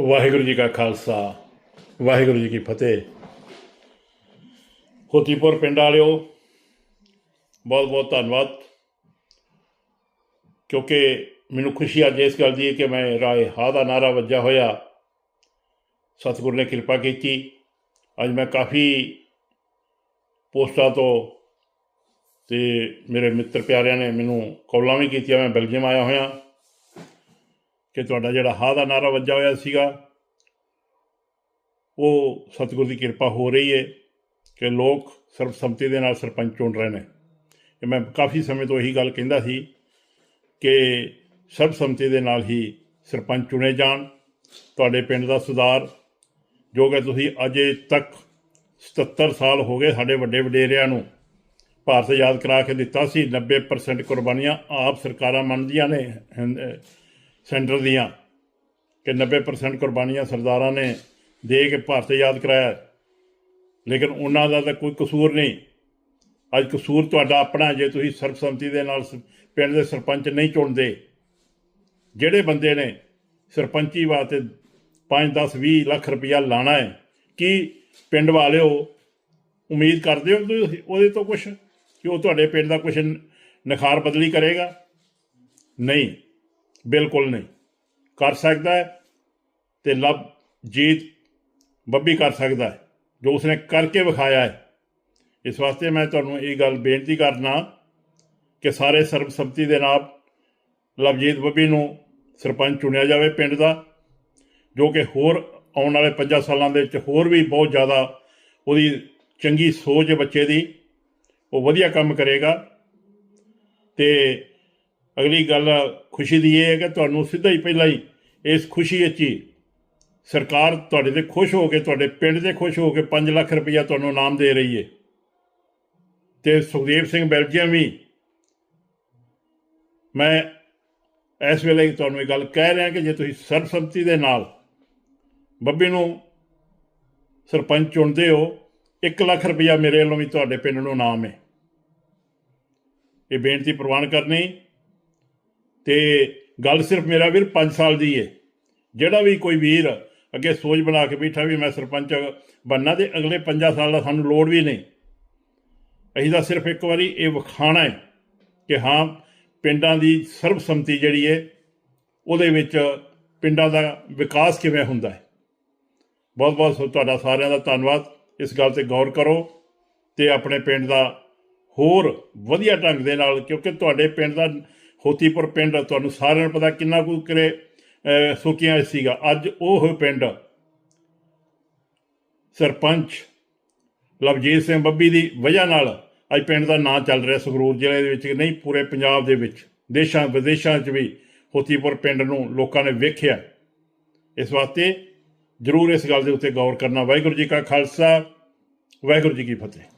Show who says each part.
Speaker 1: ਵਾਹਿਗੁਰੂ ਜੀ ਕਾ ਖਾਲਸਾ, ਵਾਹਿਗੁਰੂ ਜੀ ਕੀ ਫਤਿਹ। ਹੋਤੀਪੁਰ ਪਿੰਡ ਵਾਲਿਓ, ਬਹੁਤ ਬਹੁਤ ਧੰਨਵਾਦ। ਕਿਉਂਕਿ ਮੈਨੂੰ ਖੁਸ਼ੀ ਅੱਜ ਇਸ ਗੱਲ ਦੀ ਹੈ ਕਿ ਮੈਂ ਰਾਏ ਹਾਂ ਦਾ ਨਾਰਾ ਵੱਜਾ ਹੋਇਆ। ਸਤਿਗੁਰ ਨੇ ਕਿਰਪਾ ਕੀਤੀ। ਅੱਜ ਮੈਂ ਕਾਫੀ ਪੋਸਟਾਂ ਤੋਂ ਤੇ ਮੇਰੇ ਮਿੱਤਰ ਪਿਆਰਿਆਂ ਨੇ ਮੈਨੂੰ ਕੌਲਾਂ ਵੀ ਕੀਤੀਆਂ, ਮੈਂ ਬੈਲਜੀਅਮ ਆਇਆ ਹੋਇਆ। ਕਿ ਤੁਹਾਡਾ ਜਿਹੜਾ ਹਾਂ ਦਾ ਨਾਰਾ ਵੱਜਾ ਹੋਇਆ ਸੀਗਾ, ਉਹ ਸਤਿਗੁਰ ਦੀ ਕਿਰਪਾ ਹੋ ਰਹੀ ਹੈ ਕਿ ਲੋਕ ਸਰਬਸੰਮਤੀ ਦੇ ਨਾਲ ਸਰਪੰਚ ਚੁਣ ਰਹੇ ਨੇ। ਕਿ ਮੈਂ ਕਾਫੀ ਸਮੇਂ ਤੋਂ ਇਹੀ ਗੱਲ ਕਹਿੰਦਾ ਸੀ ਕਿ ਸਰਬਸੰਮਤੀ ਦੇ ਨਾਲ ਹੀ ਸਰਪੰਚ ਚੁਣੇ ਜਾਣ। ਤੁਹਾਡੇ ਪਿੰਡ ਦਾ ਸੁਧਾਰ, ਜੋ ਕਿ ਤੁਸੀਂ ਅਜੇ ਤੱਕ 77 ਸਾਲ ਹੋ ਗਏ ਸਾਡੇ ਵੱਡੇ ਵਡੇਰਿਆਂ ਨੂੰ ਭਾਰਤ ਆਜ਼ਾਦ ਕਰਾ ਕੇ ਦਿੱਤਾ ਸੀ 90% ਕੁਰਬਾਨੀਆਂ ਆਪ ਸਰਕਾਰਾਂ ਮੰਨਦੀਆਂ ਨੇ ਸੈਂਟਰ ਦੀਆਂ ਕਿ 90% ਕੁਰਬਾਨੀਆਂ ਸਰਦਾਰਾਂ ਨੇ ਦੇ ਕੇ ਭਾਰਤ ਯਾਦ ਕਰਾਇਆ ਲੇਕਿਨ ਉਹਨਾਂ ਦਾ ਤਾਂ ਕੋਈ ਕਸੂਰ ਨਹੀਂ। ਅੱਜ ਕਸੂਰ ਤੁਹਾਡਾ ਆਪਣਾ ਜੇ ਤੁਸੀਂ ਸਰਬਸੰਮਤੀ ਦੇ ਨਾਲ ਸ- ਪਿੰਡ ਦੇ ਸਰਪੰਚ ਨਹੀਂ ਚੁਣਦੇ। ਜਿਹੜੇ ਬੰਦੇ ਨੇ ਸਰਪੰਚੀ ਵਾਸਤੇ 5 10 20 ਲੱਖ ਰੁਪਇਆ ਲਾਣਾ ਹੈ, ਕੀ ਪਿੰਡ ਵਾਲਿਓ ਉਮੀਦ ਕਰਦੇ ਹੋ ਤੁਸੀਂ ਉਹਦੇ ਤੋਂ ਕੁਝ ਕਿ ਉਹ ਤੁਹਾਡੇ ਪਿੰਡ ਦਾ ਕੁਝ ਨਖਾਰ ਬਦਲੀ ਕਰੇਗਾ? ਨਹੀਂ। ਬਿਲਕੁਲ ਨਹੀਂ। ਕਰ ਸਕਦਾ ਹੈ ਤੇ ਲਵ ਜੀਤ ਬੱਬੀ ਕਰ ਸਕਦਾ ਹੈ, ਜੋ ਉਸਨੇ ਕਰਕੇ ਵਿਖਾਇਆ ਹੈ। ਇਸ ਵਾਸਤੇ ਮੈਂ ਤੁਹਾਨੂੰ ਇਹ ਗੱਲ ਬੇਨਤੀ ਕਰਨਾ ਕਿ ਸਾਰੇ ਸਰਬਸੰਮਤੀ ਦੇ ਨਾਲ ਲਵਜੀਤ ਬੱਬੀ ਨੂੰ ਸਰਪੰਚ ਚੁਣਿਆ ਜਾਵੇ ਪਿੰਡ ਦਾ, ਜੋ ਕਿ ਹੋਰ ਆਉਣ ਵਾਲੇ 5 ਸਾਲਾਂ ਦੇ ਵਿੱਚ ਹੋਰ ਵੀ ਬਹੁਤ ਜ਼ਿਆਦਾ ਉਹਦੀ ਚੰਗੀ ਸੋਚ ਬੱਚੇ ਦੀ, ਉਹ ਵਧੀਆ ਕੰਮ ਕਰੇਗਾ। ਤੇ ਅਗਲੀ ਗੱਲ ਖੁਸ਼ੀ ਦੀ ਇਹ ਹੈ ਕਿ ਤੁਹਾਨੂੰ ਸਿੱਧਾ ਹੀ ਪਹਿਲਾਂ ਹੀ ਇਸ ਖੁਸ਼ੀ ਵਿੱਚ ਹੀ ਸਰਕਾਰ ਤੁਹਾਡੇ ਤੇ ਖੁਸ਼ ਹੋ ਕੇ, ਤੁਹਾਡੇ ਪਿੰਡ ਦੇ ਖੁਸ਼ ਹੋ ਕੇ 5 ਲੱਖ ਰੁਪਇਆ ਤੁਹਾਨੂੰ ਇਨਾਮ ਦੇ ਰਹੀ ਹੈ। ਤੇ ਸੁਖਦੇਵ ਸਿੰਘ ਬੈਲਜੀਅਮ ਵੀ ਮੈਂ ਇਸ ਵੇਲੇ ਤੁਹਾਨੂੰ ਇਹ ਗੱਲ ਕਹਿ ਰਿਹਾ ਕਿ ਜੇ ਤੁਸੀਂ ਸਰਬਸੰਮਤੀ ਦੇ ਨਾਲ ਬੱਬੀ ਨੂੰ ਸਰਪੰਚ ਚੁਣਦੇ ਹੋ 1 ਲੱਖ ਰੁਪਇਆ ਮੇਰੇ ਵੱਲੋਂ ਵੀ ਤੁਹਾਡੇ ਪਿੰਡ ਨੂੰ ਇਨਾਮ ਹੈ। ਇਹ ਬੇਨਤੀ ਪ੍ਰਵਾਨ ਕਰਨੀ ਤੇ ਗੱਲ ਸਿਰਫ ਮੇਰਾ ਵੀਰ 5 ਸਾਲ ਦੀ ਹੈ ਜਿਹੜਾ ਵੀ ਕੋਈ ਵੀਰ ਅੱਗੇ ਸੋਚ ਬਣਾ ਕੇ ਬੈਠਾ ਵੀ ਮੈਂ ਸਰਪੰਚ ਬੰਨਾ ਤੇ ਅਗਲੇ 5 ਸਾਲ ਦਾ ਸਾਨੂੰ ਲੋੜ ਵੀ ਨਹੀਂ। ਅਸੀਂ ਤਾਂ ਸਿਰਫ ਇੱਕ ਵਾਰੀ ਇਹ ਵਿਖਾਣਾ ਹੈ ਕਿ ਹਾਂ, ਪਿੰਡਾਂ ਦੀ ਸਰਬਸੰਮਤੀ ਜਿਹੜੀ ਹੈ ਉਹਦੇ ਵਿੱਚ ਪਿੰਡਾਂ ਦਾ ਵਿਕਾਸ ਕਿਵੇਂ ਹੁੰਦਾ ਹੈ ਬਹੁਤ ਬਹੁਤ ਤੁਹਾਡਾ ਸਾਰਿਆਂ ਦਾ ਧੰਨਵਾਦ। ਇਸ ਗੱਲ ਤੇ ਗੌਰ ਕਰੋ ਤੇ ਆਪਣੇ ਪਿੰਡ ਦਾ ਹੋਰ ਵਧੀਆ ਢੰਗ ਦੇ ਨਾਲ, ਕਿਉਂਕਿ ਤੁਹਾਡੇ ਪਿੰਡ ਦਾ ਹੋਤੀਪੁਰ ਪਿੰਡ, ਤੁਹਾਨੂੰ ਸਾਰਿਆਂ ਨੂੰ ਪਤਾ ਕਿੰਨਾ ਕੁ ਕਰੇ ਸੁੱਕੀਆਂ ਸੀਗਾ। ਅੱਜ ਉਹ ਪਿੰਡ ਸਰਪੰਚ ਲਵਜੀਤ ਸਿੰਘ ਬੱਬੀ ਦੀ ਵਜ੍ਹਾ ਨਾਲ ਅੱਜ ਪਿੰਡ ਦਾ ਨਾਂ ਚੱਲ ਰਿਹਾ ਸੰਗਰੂਰ ਜ਼ਿਲ੍ਹੇ ਦੇ ਵਿੱਚ ਨਹੀਂ, ਪੂਰੇ ਪੰਜਾਬ ਦੇ ਵਿੱਚ, ਦੇਸ਼ਾਂ, ਵਿਦੇਸ਼ਾਂ 'ਚ ਵੀ ਹੋਤੀਪੁਰ ਪਿੰਡ ਨੂੰ ਲੋਕਾਂ ਨੇ ਵੇਖਿਆ। ਇਸ ਵਾਸਤੇ ਜ਼ਰੂਰ ਇਸ ਗੱਲ ਦੇ ਉੱਤੇ ਗੌਰ ਕਰਨਾ। ਵਾਹਿਗੁਰੂ ਜੀ ਕਾ ਖਾਲਸਾ, ਵਾਹਿਗੁਰੂ ਜੀ ਕੀ ਫਤਿਹ।